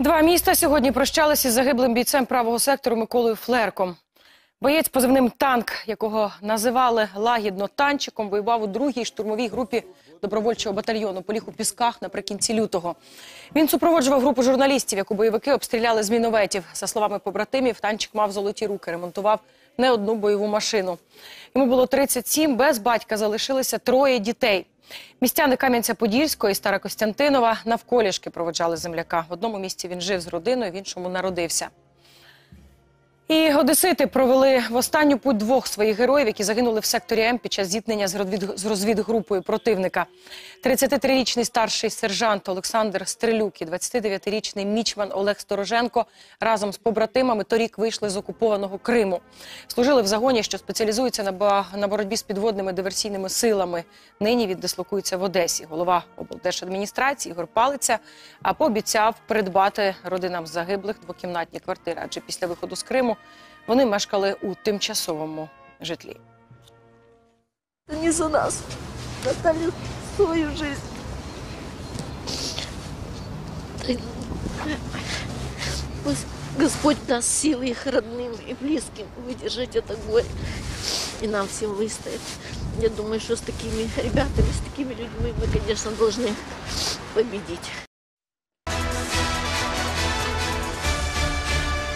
Два міста сьогодні прощалися з загиблим бійцем правого сектору Миколою Флерком. Боєць позивним танк, якого називали лагідно танчиком, воював у другій штурмовій групі добровольчого батальйону. Поліг у пісках наприкінці лютого. Він супроводжував групу журналістів, яку бойовики обстріляли з мінометів. За словами побратимів, танчик мав золоті руки, ремонтував не одну бойову машину. Йому було 37, без батька залишилися троє дітей. Містяни Кам'янця-Подільського і Старокостянтинова навколішки проводжали земляка. В одному місці він жив з родиною, в іншому народився. І одесити провели в останню путь двох своїх героїв, які загинули в секторі М під час зіткнення з розвід- з розвідгрупою противника. 33-річний старший сержант Олександр Стрелюк і 29-річний мічман Олег Стороженко разом з побратимами торік вийшли з окупованого Криму. Служили в загоні, що спеціалізується на боротьбі з підводними диверсійними силами. Нині віддислокується в Одесі. Голова облдержадміністрації Ігор Палиця а пообіцяв придбати родинам загиблих двокімнатні квартири. Адже після виходу з Криму вони мешкали у тимчасовому житлі. Это не за нас. Отдали свою жизнь. Пусть Господь даст силы их родным и близким выдержать это горе. И нам всем выстоять. Я думаю, что с такими ребятами, с такими людьми мы, конечно, должны победить.